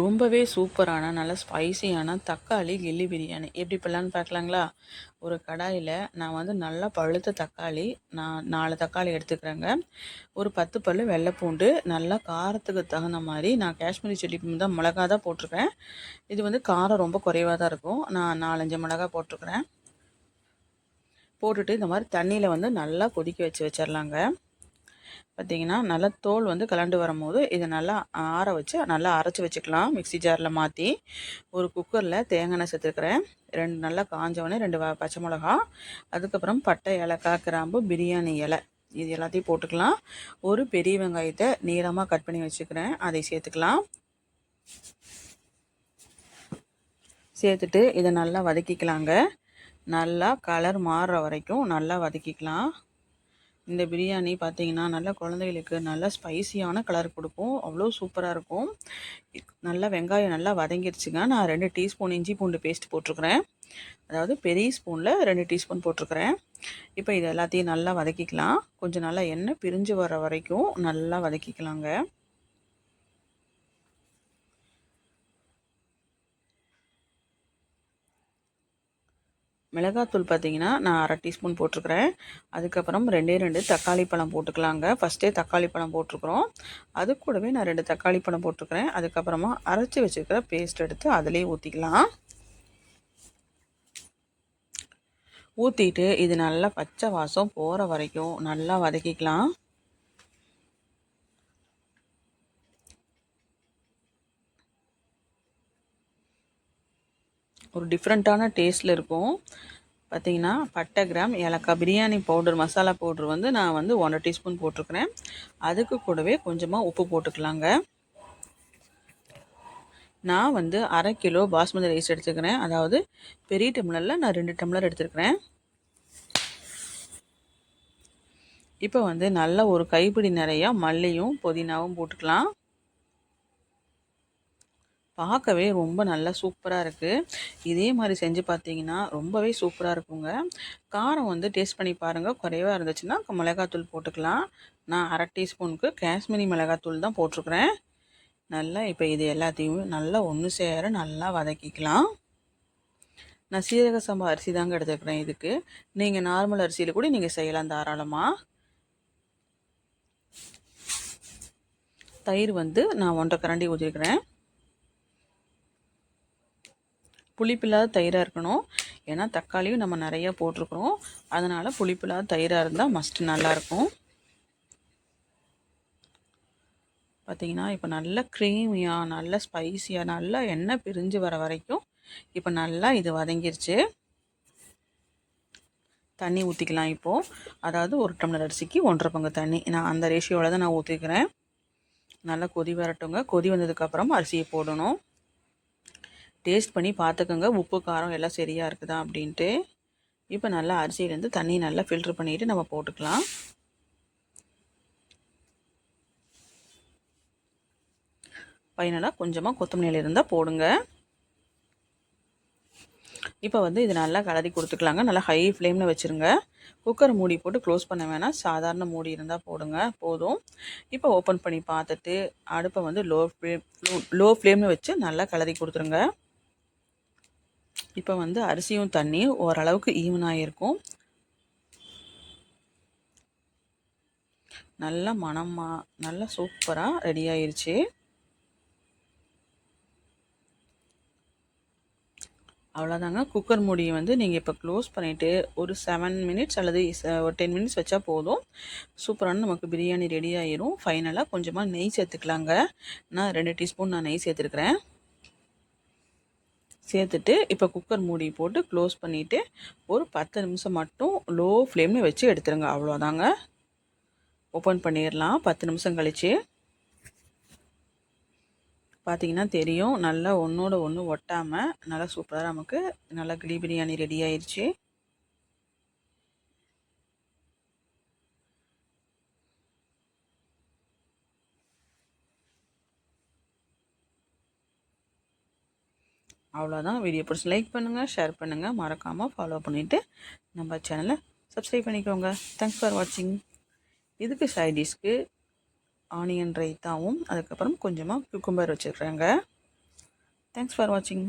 ரொம்பவே சூப்பரான நல்ல ஸ்பைசியான தக்காளி கில்லி பிரியாணி. எப்படி பண்ணலான்னு பார்க்கலாங்களா? ஒரு கடாயில் நான் வந்து நல்லா பழுத்த தக்காளி நான் நாலு தக்காளி எடுத்துக்கிறேங்க. ஒரு பத்து பல் வெள்ளை பூண்டு நல்லா காரத்துக்கு தகுந்த மாதிரி நான் காஷ்மீரி செடி தான் மிளகா தான் போட்டிருக்கேன். இது வந்து காரம் ரொம்ப குறைவாக தான் இருக்கும். நான் நாலஞ்சு மிளகா போட்டிருக்கிறேன். போட்டுட்டு இந்த மாதிரி தண்ணியில் வந்து நல்லா கொதிக்க வச்சு வச்சிடலாங்க பார்த்திங்கன்னா நல்லா தோல் வந்து கலண்டு வரும்போது இதை நல்லா ஆற வச்சு நல்லா அரைச்சி வச்சுக்கலாம். மிக்சி ஜாரில் மாற்றி ஒரு குக்கரில் தேங்காய் எண்ணெய் சேர்த்துக்கிறேன் ரெண்டு நல்லா காஞ்சவொடனே ரெண்டு பச்சை மிளகா அதுக்கப்புறம் பட்டை ஏலக்காய் கிராம்பு பிரியாணி இலை இது எல்லாத்தையும் போட்டுக்கலாம். ஒரு பெரிய வெங்காயத்தை நீளமாக கட் பண்ணி வச்சுக்கிறேன். அதை சேர்த்துக்கலாம். சேர்த்துட்டு இதை நல்லா வதக்கிக்கலாங்க. நல்லா கலர் மாறுற வரைக்கும் நல்லா வதக்கிக்கலாம். இந்த பிரியாணி பார்த்தீங்கன்னா நல்லா குழந்தைகளுக்கு நல்லா ஸ்பைசியான கலர் கொடுக்கும். அவ்வளோ சூப்பராக இருக்கும். நல்லா வெங்காயம் நல்லா வதங்கிடுச்சுங்க நான் ரெண்டு டீஸ்பூன் இஞ்சி பூண்டு பேஸ்ட் போட்டிருக்கிறேன். அதாவது பெரிய ஸ்பூனில் ரெண்டு டீஸ்பூன் போட்டிருக்கிறேன். இப்போ இது எல்லாத்தையும் நல்லா வதக்கிக்கலாம். கொஞ்சம் நல்லா எண்ணெய் பிரிஞ்சு வர வரைக்கும் நல்லா வதக்கிக்கலாங்க. மிளகாத்தூள் பார்த்தீங்கன்னா நான் அரை டீஸ்பூன் போட்டிருக்கிறேன். அதுக்கப்புறம் ரெண்டே ரெண்டு தக்காளி பழம் போட்டுக்கலாங்க. ஃபஸ்ட்டே தக்காளி பழம் போட்டிருக்குறோம். அது கூடவே நான் ரெண்டு தக்காளி பழம் போட்டிருக்கிறேன். அதுக்கப்புறமா அரைச்சி வச்சுருக்கிற பேஸ்ட் எடுத்து அதிலே ஊற்றிக்கலாம் ஊற்றிட்டு இது நல்லா பச்சை வாசம் போகிற வரைக்கும் நல்லா வதக்கிக்கலாம். ஒரு டிஃப்ரெண்ட்டான டேஸ்ட்டில் இருக்கும். பார்த்திங்கன்னா பட்டை கிராம் ஏலக்காய் பிரியாணி பவுடர் மசாலா பவுடர் வந்து நான் வந்து ஒன்றரை டீஸ்பூன் போட்டிருக்கிறேன். அதுக்கு கூடவே கொஞ்சமாக உப்பு போட்டுக்கலாங்க. நான் வந்து அரை கிலோ பாஸ்மதி ரைஸ் எடுத்துக்கிறேன். அதாவது பெரிய டம்ளரில் நான் ரெண்டு டம்ளர் எடுத்துருக்கிறேன். இப்போ வந்து நல்ல ஒரு கைப்பிடி நிறையா மல்லியும் புதினாவும் போட்டுக்கலாம். பார்க்கவே ரொம்ப நல்லா சூப்பராக இருக்குது இதே மாதிரி செஞ்சு பார்த்தீங்கன்னா ரொம்பவே சூப்பராக இருக்குங்க. காரம் வந்து டேஸ்ட் பண்ணி பாருங்கள் குறைவாக இருந்துச்சுன்னா மிளகாத்தூள் போட்டுக்கலாம். நான் அரை டீஸ்பூனுக்கு காஷ்மீரி மிளகாத்தூள் தான் போட்டிருக்குறேன். நல்லா இப்போ இது எல்லாத்தையும் நல்லா ஒன்று சேர நல்லா வதக்கிக்கலாம். நான் சீரக சம்பா அரிசி தாங்க எடுத்துக்கிறேன் இதுக்கு. நீங்கள் நார்மல் அரிசியில் கூட நீங்கள் செய்யலாம் தாராளமாக தயிர் வந்து நான் ஒன்றரை கரண்டி ஊற்றிருக்கிறேன் புளிப்பில்லாத தயிராக இருக்கணும். ஏன்னா தக்காளியும் நம்ம நிறையா போட்டிருக்கிறோம். அதனால் புளிப்பில்லாத தயிராக இருந்தால் மஸ்ட்டு நல்லாயிருக்கும் பார்த்திங்கன்னா இப்போ நல்ல க்ரீமியாக நல்ல ஸ்பைஸியாக நல்லா எண்ணெய் பிரிஞ்சு வர வரைக்கும் இப்போ நல்லா இது வதங்கிருச்சு. தண்ணி ஊற்றிக்கலாம் இப்போது அதாவது ஒரு டம்ளர் அரிசிக்கு ஒன்றரை பங்கு தண்ணி. நான் அந்த ரேஷியோவில் தான் நான் ஊற்றிக்கிறேன் நல்லா கொதி வரட்டுங்க. கொதி வந்ததுக்கப்புறம் அரிசியை போடணும். டேஸ்ட் பண்ணி பார்த்துக்கோங்க. உப்பு காரம் எல்லாம் சரியாக இருக்குதா அப்படின்ட்டு. இப்போ நல்லா அரிசியிலேருந்து தண்ணி நல்லா ஃபில்ட்ரு பண்ணிவிட்டு நம்ம போட்டுக்கலாம். ஃபைனலாக கொஞ்சமாக கொத்தமல்லி இருந்தால் போடுங்க. இப்போ வந்து இது நல்லா கலரி கொடுத்துக்கலாங்க. நல்லா ஹை ஃப்ளேமில் வச்சுருங்க. குக்கர் மூடி போட்டு க்ளோஸ் பண்ண வேணாம். சாதாரண மூடி இருந்தால் போடுங்க. போதும். இப்போ ஓப்பன் பண்ணி பார்த்துட்டு அடுப்பை வந்து லோ ஃப்ளேம் லோ ஃப்ளேமில் வச்சு நல்லா கலரி கொடுத்துருங்க. இப்போ வந்து அரிசியும் தண்ணியும் ஓரளவுக்கு ஈவனாக இருக்கும். நல்ல மணமாக நல்லா சூப்பராக ரெடி ஆயிடுச்சு அவ்வளோதாங்க குக்கர் மூடியை வந்து நீங்கள் இப்போ க்ளோஸ் பண்ணிவிட்டு ஒரு செவன் மினிட்ஸ் அல்லது ஒரு டென் மினிட்ஸ் வச்சா போதும். சூப்பரான நமக்கு பிரியாணி ரெடி ஆயிரும். ஃபைனலாக கொஞ்சமாக நெய் சேர்த்துக்கலாங்க. நான் ரெண்டு டீஸ்பூன் நான் நெய் சேர்த்துருக்குறேன். சேர்த்துட்டு இப்போ குக்கர் மூடி போட்டு க்ளோஸ் பண்ணிவிட்டு ஒரு பத்து நிமிஷம் மட்டும் லோ ஃப்ளேமில் வச்சு எடுத்துருங்க. அவ்வளோதாங்க ஓப்பன் பண்ணிடலாம். பத்து நிமிஷம் கழித்து பார்த்தீங்கன்னா தெரியும். நல்லா ஒன்றோட ஒன்று ஒட்டாமல் நல்லா சூப்பராக நமக்கு நல்லா கிளி பிரியாணி ரெடி ஆயிடுச்சு அவ்வளோதான் வீடியோ பிடிச்சி லைக் பண்ணுங்கள் ஷேர் பண்ணுங்கள் மறக்காமல் ஃபாலோ பண்ணிவிட்டு நம்ம சேனலை சப்ஸ்கிரைப் பண்ணிக்கோங்க. தேங்க்ஸ் ஃபார் வாட்சிங் இதுக்கு சைடிஷ்க்கு ஆனியன் ரைத்தாவும் அதுக்கப்புறம் கொஞ்சமாக குக்கும்பர் வச்சுருக்குறேங்க தேங்க்ஸ் ஃபார் வாட்சிங்